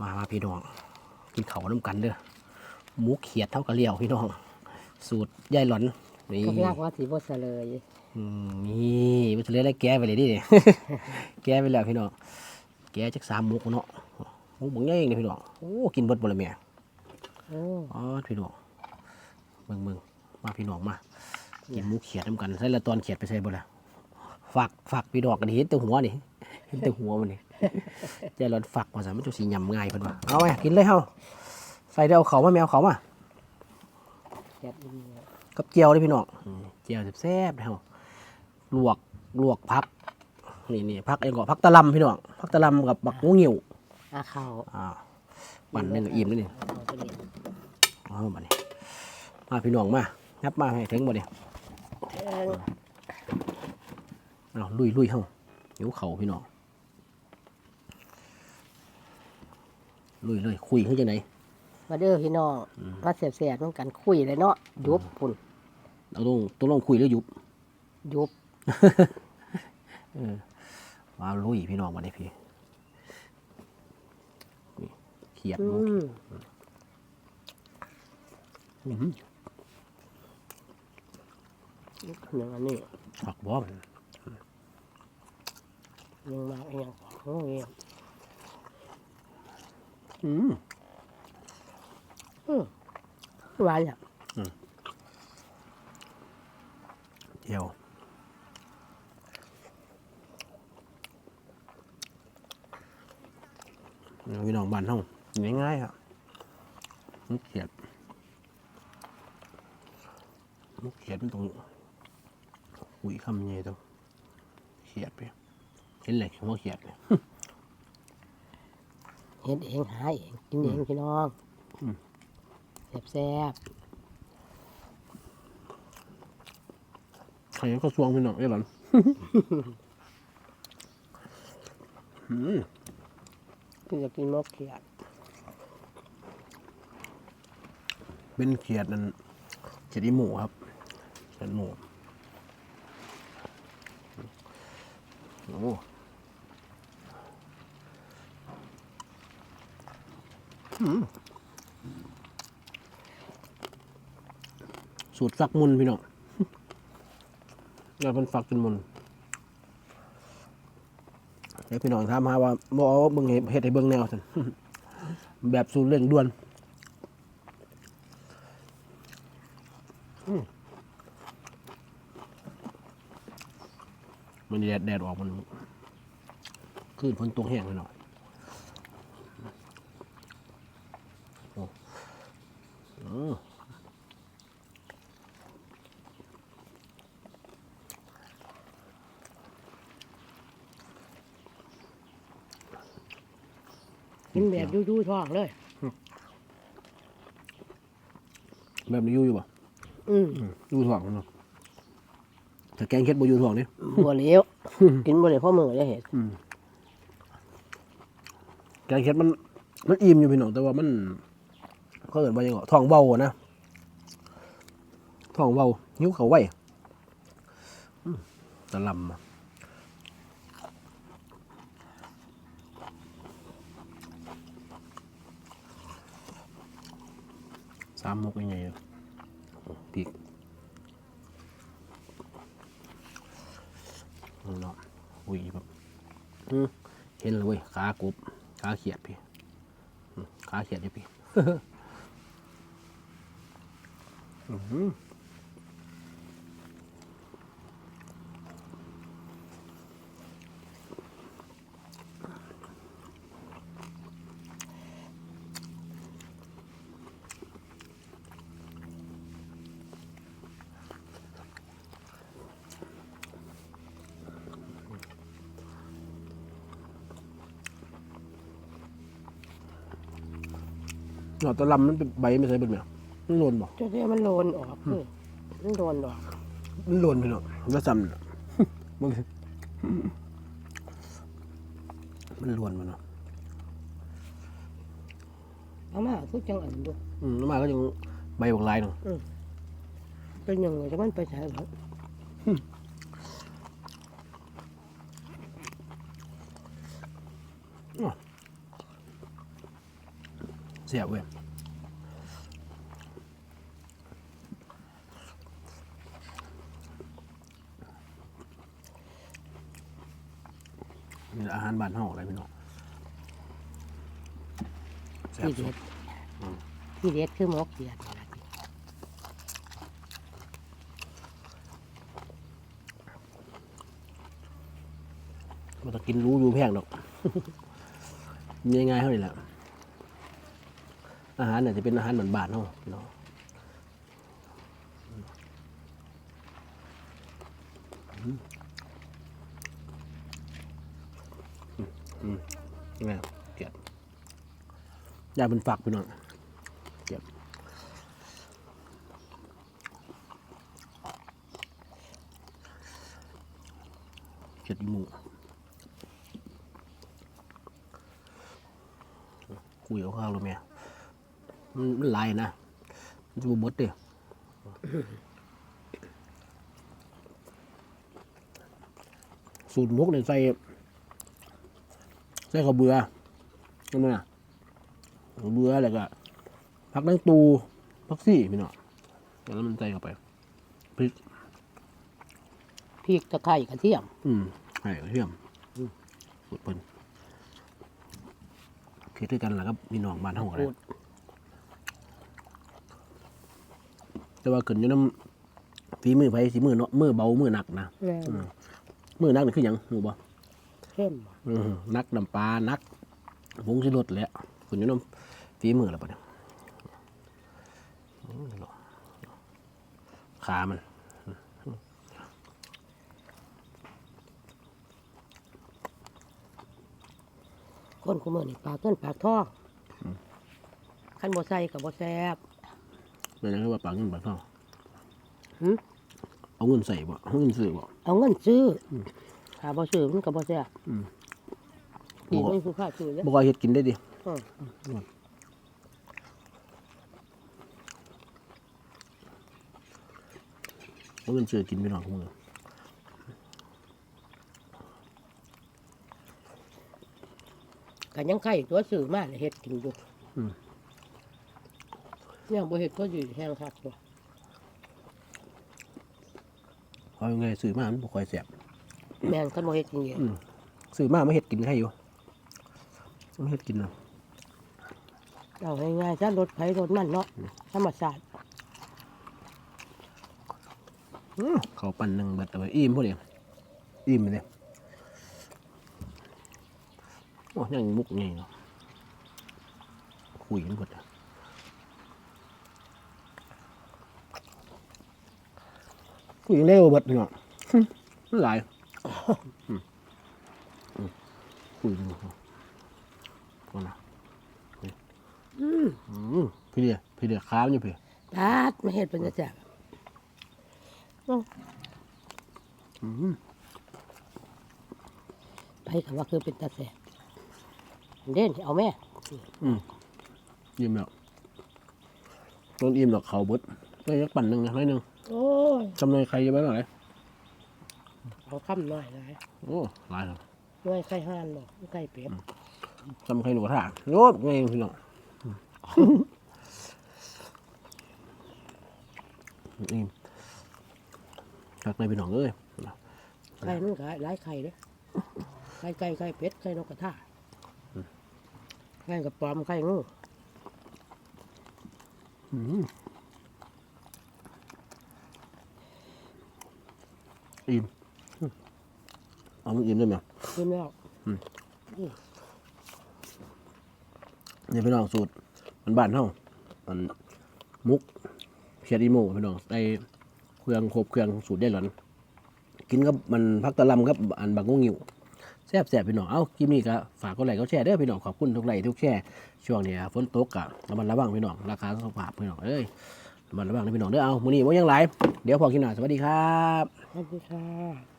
มามาพี่น้อง กินเขาวน้ำกันเด้อหมูเขียดเท่ากับเลี้ยวพี่น้อง สูตรยายหลอนนี่ก็ยากว่าสีบเสลยอืมนี่มันจะเรียกอะไรแก้ไปเลยดิ แก้ไปแล้วพี่น้อง แก้จักสามมุกเนาะมุกบางอย่างเลยพี่น้อง โอ้กินเบิดบ่เลยแม่โอ้อ๋อพี่น้องเบิ่งเบิ่งมาพี่น้องมา กินหมูเขียดน้ำกันใส่ละตอนเขียดไปใส่บ่ละฝักฝักพี่น้องกันเห็นแต่หัวนี่เห็นแต่หัวมันนี่ ยายหลอนฝักมาซะมันจะสียำง่ายเพิ่นว่าเอาไหมกินเลยเฮาใส่เดี๋ยวเอาเขามาแมวเขามาแซ่บดีกับเจียวเลยพี่น้องอืมเจียวแซ่บๆเฮาลวกลวกพักนี่นี่พักเองก็พักตะลำพี่น้องพักตะลำกับบักงูเหี่ยวอาข้าวอ่าปั่นหนึงก็อิ่มแล้วนี่เอาไปเลยเอามานี่มาพี่น้องมายับมาให้ถึงบ่เนี่ยเอิ้งเอาลุยลุยเฮาหิวเข่าวพี่น้อง ลุยเลยคุยขึ้นจังไหนมาเด้อพี่น้องมาแซ่บๆต้องกันคุยเลยเนาะยุบพุ่นเอาตรงตรงลงคุยหรือยุบ ยุบเออมาลุยพี่น้องมาเนี่ยพี่นี่เขียดอืหมูมอื้อหือหนึ่งอันนี้ฝักบอมยังมาอีกอย่างโอ้ยอืม อืมหวานอะเดียวพี่น้องบ้านเฮาง่ายๆครับมุกเขียดมุกเขียดมันตรงหุยคำใหญ่ตรงเขียดไปเห็นแหละหัวเขียดเนี่ย เฮ็ดเองหาเองกินเองพี่น้องแซ่บใครก็สวงพี่น้องไอ้หลอนอืมๆคือจะกินมกเขียด เป็นเขียดนั่นเขียดอีหมูครับเขียดหมูโอ้อืม สูตรฟักมุนพี่น้องเราเป็นฟักจนมุนเดี๋ยวพี่น้องถามหาว่าบเอกเบิ่งเฮ็ดให้เบิ่งแนวสันแบบสูตรเร่งด่วนมันแดดแดดออกมันคลื่นฝนตกแห้งหน่อย กินแบบยู่ๆท้องเลย แบบนี้อยู่อยู่ป่ะอืมอยู่ถ่วงมันเนาะแต่แกงเค็ดบ่อยู่ถ่วงนี่บัวเหลวกินบัวเหลวพ่อมือได้เห็นแกงเค็ดมัน มันอิ่มอยู่พี่น้องแต่ว่ามัน เขาเอิ้นว่าหยังไงท้องเบานะท้องเบาหิวเขาไว้ตะลำสามมุกยังไงอะปีกเนาะอุ้ยแบบเห็นเลยเว้ยขากุบขาเขียดพี่ขาเขียดอยู่พี่ หือเนาะตะลำมันเป็นใบไม่ใช่เป็นแบบ มันโลนบ่จนที่มันโลนออกเออมันโลนออกมันโลนพี่น้องแล้วซ้ำน่ะมึงมันโลนมันเนาะเอามาทุกจังอันดูอืมแล้วมาก็ยังใบบักลายเนาะเป็นยังไงจะมันไปใช้หรอเสียบเว้ย นี่อาหารบ้านเฮาอะไรพี่น้องแซ่บที่สุเด็ดดที่เด็ดคือหมกเขียดนี่ล่ะมันจะกินรู้อยู่แพงดอก ง่ายๆเท่านี้แหละอาหารเนี่ยจะเป็นอาหารเหมือนบ้านเฮาพี่น้องอืมอืมอืม นี่ไงเกลียดยาเป็นฝักพี่น้องเกลียดเกลียดอีหมูคุยเอาข้าวเลยแม่มันมันหลายนะมันจะบดเด้สูตรมกเนี่ยใส่ใส่ข้าวเบื่อนั่นน่ะข้าวเบื่อแล้วก็ผักนั่งตูผักซี่พี่น้องแล้วมันใส่เข้าไปพริกพริกตะไคร้กระเทียม อืมใช่กระเทียมอืมสูตรเพิ่นคิดด้วยกันแหละครับพี่น้องบ้านเฮาอะไรพูดแต่ว่าเกินอยู่น้ำฝีมือไผสีมือเนาะมือเบามือหนักนะแม่นมือหนักนี่คือหยังรู้บ่ เข้มบ่อือนักน้ำปลานักผงชูรสแหละขึ้นอยู่น้ำฝีมือแล้วปะเนี่ยอืมเนาะขามันคนกูมือนี่ปากเงินปากทองคันบ่ใส่กับบ่แซ่บเป็นยังไงว่าปากเงินปากทองหึเอาเงินใส่บ่เอาเงินซื้อบ่เอาเงินซื้ออ ถ้าบ่ซื้อมันก็บ่แซ่บอืมนี่มันคือค่าซื้อเด้อบ่ค่อยเฮ็ดกินได้ดิอืมเอาเงินซื้อกินไปหน่อยมือก็ยังไข่ตัวซื้อมาเนี่ยเฮ็ดกินอยู่ยังบ่เฮ็ดก็อยู่แห้งคักตัว เอายังไงซื้อมามันบ่ค่อยแซ่บ แม่นคันบ่เฮ็ดกินเองอืมซื้อมาไม่เฮ็ดกินใครอยู่ไม่เฮ็ดกินนะเอาง่ายๆซะรถไผรถมันเนาะธรรมชาติอื้อเขาวปั่นหนึ่งเบิดเอาไว้อิ่มพวกนี้อิ่มเลยโอ้ยังมุกไงเนาะคุยกันหมดอะคุยกันเร็วเบิดเนาะมันหลายอืมอืม คุยกันเนาะก่อนนะอืมพี่เดียพี่เดียค้ามอยู่พี่ตาดมาเฮ็ดเป็นจังซี่อืมไปก็ว่าคือเป็นตาแซ่บเด่นเอาแม่อิ่มแล้วโดนอิ่มดอกเขาบดได้ยักปั่นหนึ่งนะน้อยหนึ่งโอ้ยจำเลยใครจะไปหน่อย เอาคำหน่อยหลายโอ้หลายแล้วหน่วยไข่ห่านบ่ไข่เป็ดจำใครหนูกระถาโยบไงพี่น้องอิ่มจากในพี่น้องเอ้ยไข่มันก็หลายไข่เด้อไข่ไก่ไข่เป็ดไข่นกกระทาไข่กระป๋อมไข่งูอืมอิ่ม เอามันอิ่มได้ไหมกินแล้วนี่พี่น้องสูตร มันบ้านเฮามันมุกเขียดอีโมพี่น้องใส่เครื่องครบเครื่องสูตรได้หรอนกินกับมันพักตะลำกับอันบักงงิวแซ่บแซ่บพี่น้อง เอ้าคลิปนี้ก็ฝากกดไลค์กดแชร์เด้อพี่น้อง ขอบคุณทุกไลค์ทุกแชร์ ช่วงนี้ฝนตกกะระมัดระวังพี่น้อง ราคาสุขภาพพี่น้องเอ้ยระมัดระวังนะพี่น้องเด้อ เอามื้อนี้บ่ยังหลายเดี๋ยวพอกินหน่อย สวัสดีครับ สวัสดีค่ะ